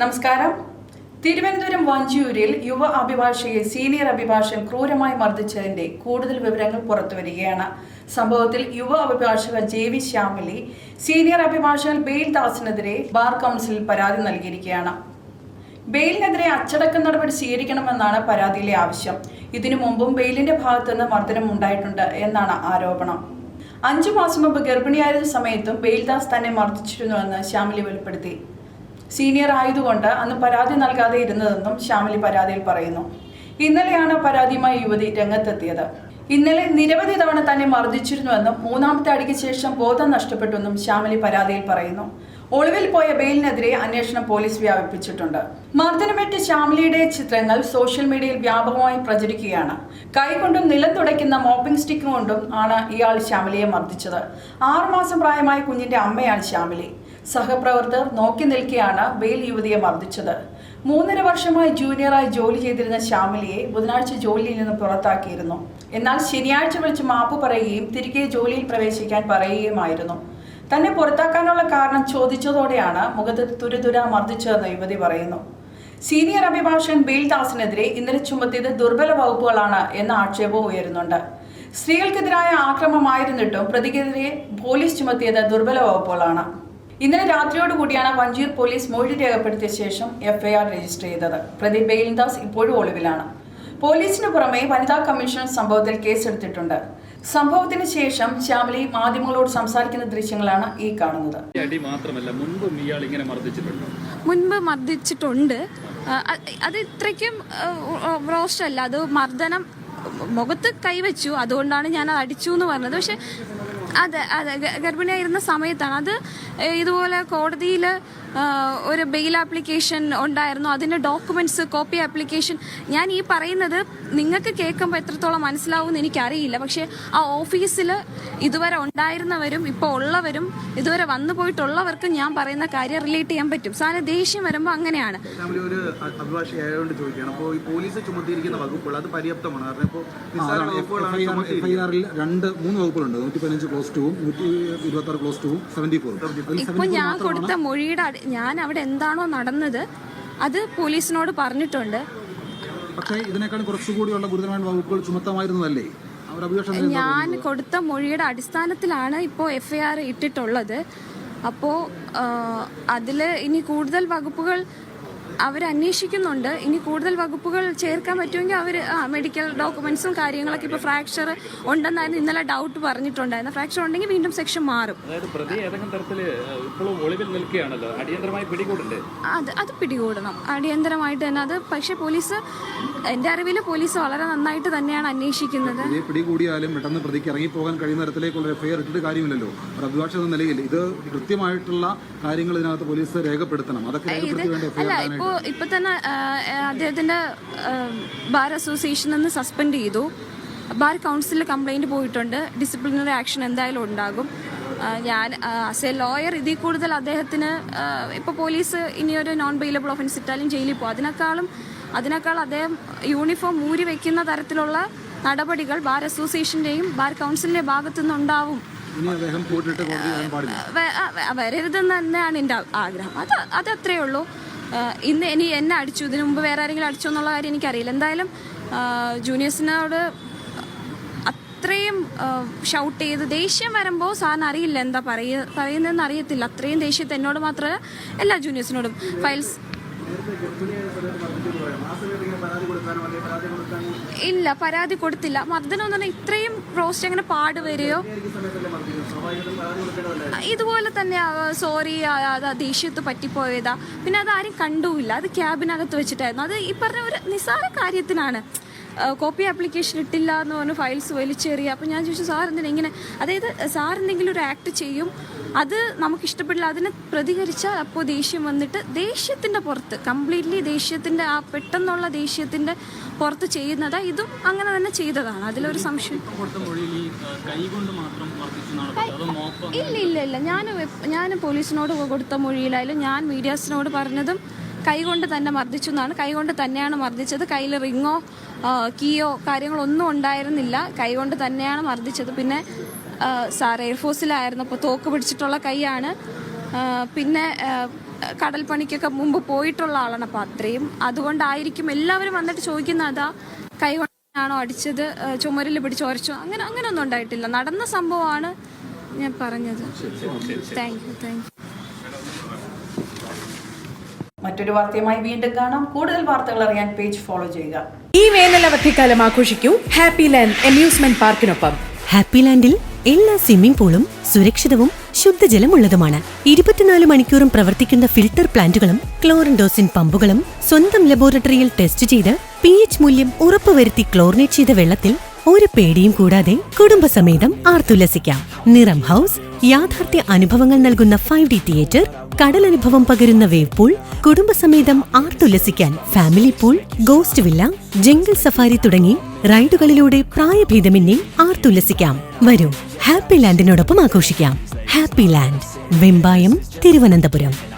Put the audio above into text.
നമസ്കാരം. തിരുവനന്തപുരം വഞ്ചിയൂരിൽ യുവ അഭിഭാഷകയെ സീനിയർ അഭിഭാഷകൻ ക്രൂരമായി മർദ്ദിച്ചതിന്റെ കൂടുതൽ വിവരങ്ങൾ പുറത്തു വരികയാണ് സംഭവത്തിൽ യുവ അഭിഭാഷക ജെ വി ശ്യാമിലി സീനിയർ അഭിഭാഷകൻ ബെയിൽ ദാസിനെതിരെ ബാർ കൗൺസിലിൽ പരാതി നൽകിയിരിക്കുകയാണ്. ബെയിലിനെതിരെ അച്ചടക്ക നടപടി സ്വീകരിക്കണമെന്നാണ് പരാതിയിലെ ആവശ്യം. ഇതിനു മുമ്പും ബെയിലിന്റെ ഭാഗത്തുനിന്ന് മർദ്ദനം ഉണ്ടായിട്ടുണ്ട് എന്നാണ് ആരോപണം. അഞ്ചു മാസം മുമ്പ് ഗർഭിണിയായിരുന്ന സമയത്തും ബെയിൽദാസ് തന്നെ മർദ്ദിച്ചിരുന്നുവെന്ന് ശ്യാമിലി വെളിപ്പെടുത്തി. സീനിയർ ആയതുകൊണ്ട് അന്ന് പരാതി നൽകാതെ ഇരുന്നതെന്നും ശ്യാമിലി പരാതിയിൽ പറയുന്നു. ഇന്നലെയാണ് പരാതിയുമായി യുവതി രംഗത്തെത്തിയത്. ഇന്നലെ നിരവധി തവണ തന്നെ മർദ്ദിച്ചിരുന്നുവെന്നും മൂന്നാമത്തെ അടിക്ക് ശേഷം ബോധം നഷ്ടപ്പെട്ടുവെന്നും ശ്യാമിലി പരാതിയിൽ പറയുന്നു. ഒളിവിൽ പോയ ബെയിലിനെതിരെ അന്വേഷണം പോലീസ് വ്യാപിപ്പിച്ചിട്ടുണ്ട്. മർദ്ദനമേറ്റ് ശ്യാമിലിയുടെ ചിത്രങ്ങൾ സോഷ്യൽ മീഡിയയിൽ വ്യാപകമായി പ്രചരിക്കുകയാണ്. കൈകൊണ്ടും നിലം തുടയ്ക്കുന്ന മോപ്പിംഗ് സ്റ്റിക്ക് കൊണ്ടും ആണ് ഇയാൾ ശ്യാമിലിയെ മർദ്ദിച്ചത്. ആറുമാസം പ്രായമായ കുഞ്ഞിന്റെ അമ്മയാണ് ശ്യാമിലി. സഹപ്രവർത്തകർ നോക്കി നിൽക്കെയാണ് ബെയിൽ യുവതിയെ മർദ്ദിച്ചത്. മൂന്നര വർഷമായി ജൂനിയറായി ജോലി ചെയ്തിരുന്ന ശ്യാമിലിയെ ബുധനാഴ്ച ജോലിയിൽ നിന്ന് പുറത്താക്കിയിരുന്നു. എന്നാൽ ശനിയാഴ്ച വിളിച്ച് മാപ്പ് പറയുകയും തിരികെ ജോലിയിൽ പ്രവേശിക്കാൻ പറയുകയുമായിരുന്നു. തന്നെ പുറത്താക്കാനുള്ള കാരണം ചോദിച്ചതോടെയാണ് മുഖത്ത് തുരുതുര മർദ്ദിച്ചതെന്ന് യുവതി പറയുന്നു. സീനിയർ അഭിഭാഷകൻ ബെയിൽദാസിനെതിരെ ഇന്നലെ ചുമത്തിയത് ദുർബല വകുപ്പുകളാണ് എന്ന ആക്ഷേപവും ഉയരുന്നുണ്ട്. സ്ത്രീകൾക്കെതിരായ ആക്രമമായിരുന്നിട്ടും പ്രതിക്കെതിരെ പോലീസ് ചുമത്തിയത് ദുർബല വകുപ്പുകളാണ്. ഇന്നലെ രാത്രിയോടുകൂടിയാണ് വഞ്ചിയൂർ പോലീസ് മൊഴി രേഖപ്പെടുത്തിയ ശേഷം എഫ്ഐആർ രജിസ്റ്റർ ചെയ്തത്. പ്രതി ബെയിൽദാസ് ഇപ്പോഴും ഒളിവിലാണ്. പോലീസിന് പുറമെ വനിതാ കമ്മീഷൻ സംഭവത്തിൽ കേസെടുത്തിട്ടുണ്ട്. സംഭവത്തിന് ശേഷം ശ്യാമലി മാധ്യമങ്ങളോട് സംസാരിക്കുന്ന ദൃശ്യങ്ങളാണ് ഈ കാണുന്നത്. അടി മാത്രമല്ല മുൻപ് ഇയാൾ ഇങ്ങനെ മർദ്ദിച്ചിട്ടുണ്ടോ? മുൻപ് മർദ്ദിച്ചിട്ടുണ്ട്. അത് ഇത്രയ്ക്കും റോസ്റ്റ് അല്ല. അത് മർദ്ദനം മുഖത്ത് കൈവച്ചു. അതുകൊണ്ടാണ് ഞാൻ അത് അടിച്ചു എന്ന് പറഞ്ഞത്. പക്ഷെ അതെ അതെ. ഗർഭിണിയായിരുന്ന സമയത്താണ്. അത് ഇതുപോലെ കോടതിയിൽ ഒരു ബെയിൽ ആപ്ലിക്കേഷൻ ഉണ്ടായിരുന്നു. അതിന്റെ ഡോക്യുമെന്റ്സ് കോപ്പി ആപ്ലിക്കേഷൻ ഞാൻ ഈ പറയുന്നത് നിങ്ങൾക്ക് കേൾക്കുമ്പോൾ എത്രത്തോളം മനസ്സിലാവും എന്ന് എനിക്കറിയില്ല. പക്ഷേ ആ ഓഫീസിൽ ഇതുവരെ ഉണ്ടായിരുന്നവരും ഇപ്പോൾ ഉള്ളവരും ഇതുവരെ വന്നു പോയിട്ടുള്ളവർക്കും ഞാൻ പറയുന്ന കാര്യം റിലേറ്റ് ചെയ്യാൻ പറ്റും. സാധനം ദേഷ്യം വരുമ്പോൾ അങ്ങനെയാണ്. രണ്ട് മൂന്ന് വകുപ്പുകളുണ്ട്. നൂറ്റി പതിനഞ്ച് ക്ലോസ് ടുവും നൂറ്റി ഇരുപത്തി ആറ് ക്ലോസ് ടുവും സെവന്റി ഫോറും അതിൽ ഇപ്പൊ ഞാൻ കൊടുത്ത മൊഴിയുടെ ഞാൻ അവിടെ എന്താണോ നടന്നത് അത് പോലീസിനോട് പറഞ്ഞിട്ടുണ്ട്. പക്ഷേ ഇതിനേക്കാളും കുറച്ചുകൂടിയുള്ള ഗുരുതരമായ വകുപ്പുകൾ ചുമത്തമായിരുന്നതല്ലേ? ഞാൻ കൊടുത്ത മൊഴിയുടെ അടിസ്ഥാനത്തിലാണ് ഇപ്പോൾ എഫ്ഐആർ ഇട്ടിട്ടുള്ളത്. അപ്പോൾ അതിൽ ഇനി കൂടുതൽ വകുപ്പുകൾ അവർ അന്വേഷിക്കുന്നുണ്ട് ഇനി കൂടുതൽ വകുപ്പുകൾ ചേർക്കാൻ പറ്റുമെങ്കിൽ അവർ മെഡിക്കൽ ഡോക്യുമെന്റ്സും കാര്യങ്ങളൊക്കെ ഇപ്പോൾ ഫ്രാക്ചർ ഉണ്ടെന്നായിരുന്നു ഇന്നലെ ഡൗട്ട് പറഞ്ഞിട്ടുണ്ടായിരുന്നു ഫ്രാക്ചർ ഉണ്ടെങ്കിൽ വീണ്ടും സെക്ഷൻ മാറും. അതായത് പ്രതി ഏതെങ്കിലും തരത്തിൽ ഇപ്പോഴും ഒളിവിൽ നിൽക്കുകയാണല്ലോ. അടിയന്തരമായി പിടികൂടണ്ടേ? അത് അത് പിടികൂടണം. അടിയന്തരമായിട്ട് തന്നെ അത് പക്ഷേ പോലീസ് എന്റെ അറിവിൽ പോലീസ് വളരെ നന്നായിട്ട് തന്നെയാണ് അന്വേഷിക്കുന്നത്. പിടികൂടിയാലും പെട്ടെന്ന് പ്രതിക്ക് ഇറങ്ങിപ്പോകാൻ കഴിയുന്ന തരത്തിലേക്കുള്ള എഫ്ഐആർ ഇട്ടിട്ട് കാര്യമില്ലല്ലോ. ഒരു അഭിഭാഷക എന്ന നിലയിൽ ഇത് കൃത്യമായിട്ടുള്ള കാര്യങ്ങൾ ഇതിനകത്ത് പോലീസ് രേഖപ്പെടുത്തണം. അതൊക്കെ അല്ല രേഖപ്പെടുത്തി അല്ല ഇപ്പോൾ തന്നെ അദ്ദേഹത്തിന്റെ ബാർ അസോസിയേഷൻ നിന്ന് സസ്പെൻഡ് ചെയ്തു. ബാർ കൗൺസിലിൽ കംപ്ലൈന്റ് പോയിട്ടുണ്ട്. ഡിസിപ്ലിനറി ആക്ഷൻ എന്തായാലും ഉണ്ടാകും. ഞാൻ ആസ് എ ലോയർ ഇതിൽ കൂടുതൽ അദ്ദേഹത്തിന് ഇപ്പോൾ പോലീസ് ഇനിയൊരു നോൺ ബെയിലബിൾ ഓഫൻസ് ഇട്ടാലും ജയിലിൽ പോകും. അതിനേക്കാളും അതിനേക്കാൾ അദ്ദേഹം യൂണിഫോം മൂരി വെക്കുന്ന തരത്തിലുള്ള നടപടികൾ ബാർ അസോസിയേഷന്റെയും ബാർ കൗൺസിലിന്റെ ഭാഗത്തു നിന്നുണ്ടാവും. വരരുതെന്ന് തന്നെയാണ് എന്റെ ആഗ്രഹം. അത് അത് അത്രയേ ഉള്ളൂ. ഇന്ന് ഇനി എന്നെ അടിച്ചു? ഇതിനു മുമ്പ് വേറെ ആരെങ്കിലും അടിച്ചോ എന്നുള്ള കാര്യം എനിക്കറിയില്ല. എന്തായാലും ജൂനിയേഴ്സിനോട് അത്രയും ഷൗട്ട് ചെയ്ത് ദേഷ്യം വരുമ്പോൾ സാറിന് അറിയില്ല എന്താ പറയുക പറയുന്നതെന്ന് അറിയത്തില്ല. അത്രയും ദേഷ്യത്തെ എന്നോട് മാത്രമല്ല എല്ലാ ജൂനിയേഴ്സിനോടും. ഫയൽസ് ഇല്ല പരാതി കൊടുത്തില്ല. മർദ്ദനം എന്ന് പറഞ്ഞാൽ ഇത്രയും റോസ്റ്റ് അങ്ങനെ പാട് വരികയോ? ഇതുപോലെ തന്നെ സോറി അത് ദേഷ്യത്ത് പറ്റിപ്പോയതാ. പിന്നെ അത് ആരും കണ്ടുമില്ല. അത് ക്യാബിനകത്ത് വെച്ചിട്ടായിരുന്നു. അത് ഈ പറഞ്ഞ ഒരു നിസ്സാര കാര്യത്തിനാണ്. കോപ്പി ആപ്ലിക്കേഷൻ ഇട്ടില്ല എന്ന് പറഞ്ഞ് ഫയൽസ് വലിച്ചെറിയുക അപ്പം ഞാൻ ചോദിച്ചു സാർ എന്തിനാ ഇങ്ങനെ? അതായത് സാർ എന്തെങ്കിലും ഒരു ആക്ട് ചെയ്യും. അത് നമുക്ക് ഇഷ്ടപ്പെടില്ല അതിനെ പ്രതികരിച്ചാൽ അപ്പോൾ ദേഷ്യം വന്നിട്ട് ദേഷ്യത്തിന്റെ പുറത്ത് കംപ്ലീറ്റ്ലി ദേഷ്യത്തിന്റെ ആ പെട്ടെന്നുള്ള ദേഷ്യത്തിന്റെ പുറത്ത് ചെയ്യുന്നതാ ഇതും അങ്ങനെ തന്നെ ചെയ്തതാണ്. അതിലൊരു സംശയം. ഇല്ല ഇല്ല ഇല്ല. ഞാൻ ഞാൻ പോലീസിനോട് കൊടുത്ത മൊഴിയിലായാലും ഞാൻ മീഡിയാസിനോട് പറഞ്ഞതും കൈകൊണ്ട് തന്നെ മർദ്ദിച്ചു എന്നാണ്. കൈകൊണ്ട് തന്നെയാണ് മർദ്ദിച്ചത്. കയ്യിൽ റിങ്ങോ കീയോ കാര്യങ്ങളൊന്നും ഉണ്ടായിരുന്നില്ല. കൈകൊണ്ട് തന്നെയാണ് മർദ്ദിച്ചത്. പിന്നെ സാർ എയർഫോഴ്സിലായിരുന്നു അപ്പോൾ തോക്ക് പിടിച്ചിട്ടുള്ള കൈയാണ്. പിന്നെ കടൽപ്പണിക്കൊക്കെ ഏഹ്, കടൽ പണിക്കൊക്കെ മുമ്പ് പോയിട്ടുള്ള ആളാണ്. അപ്പോൾ അത്രയും അതുകൊണ്ടായിരിക്കും എല്ലാവരും വന്നിട്ട് ചോദിക്കുന്ന അതാ കൈ കൊണ്ടാണോ അടിച്ചത്? ചുമരിൽ പിടിച്ച് ഉരച്ചോ അങ്ങനെ അങ്ങനെ ഒന്നും ഉണ്ടായിട്ടില്ല. നടന്ന സംഭവമാണ് ഞാൻ പറഞ്ഞത്. താങ്ക് യു താങ്ക് യു മറ്റൊരു വാർത്തയുമായി വീണ്ടും കാണാം. കൂടുതൽ വാർത്തകൾ അറിയാൻ പേജ് ഫോളോ ചെയ്യുക. ഈ വേനൽ അവധിക്കാലം ആഘോഷിക്കൂ ഹാപ്പി ലാൻഡ് അമ്യൂസ്മെന്റ് പാർക്കിനൊപ്പം ഹാപ്പിലാൻഡിൽ എല്ലാ സ്വിമ്മിംഗ് പൂളും സുരക്ഷിതവും ശുദ്ധജലമുള്ളതുമാണ്. ഇരുപത്തിനാല് മണിക്കൂറും പ്രവർത്തിക്കുന്ന ഫിൽട്ടർ പ്ലാന്റുകളും ക്ലോറിൻഡോസിൻ പമ്പുകളും സ്വന്തം ലബോറട്ടറിയിൽ ടെസ്റ്റ് ചെയ്ത് പി എച്ച് മൂല്യം ഉറപ്പുവരുത്തി ക്ലോറിനേറ്റ് ചെയ്ത വെള്ളത്തിൽ ഒരു പേടിയും കൂടാതെ കുടുംബസമേതം ആർത്തുല്ലസിക്കാം. നിറം ഹൗസ് യാഥാർത്ഥ്യ അനുഭവങ്ങൾ നൽകുന്ന ഫൈവ് ഡി തിയേറ്റർ കടലനുഭവം പകരുന്ന വേവ് പൂൾ കുടുംബസമേതം ആർത്തുല്ലസിക്കാൻ family pool ghost villa jungle safari തുടങ്ങി റൈഡുകളിലൂടെ പ്രായഭേദമന്യേ ആർത്തുല്ലസിക്കാം. വരൂ. ഹാപ്പി ലാൻഡിനോടൊപ്പം ആഘോഷിക്കാം. Happy land Vembayam Thiruvananthapuram.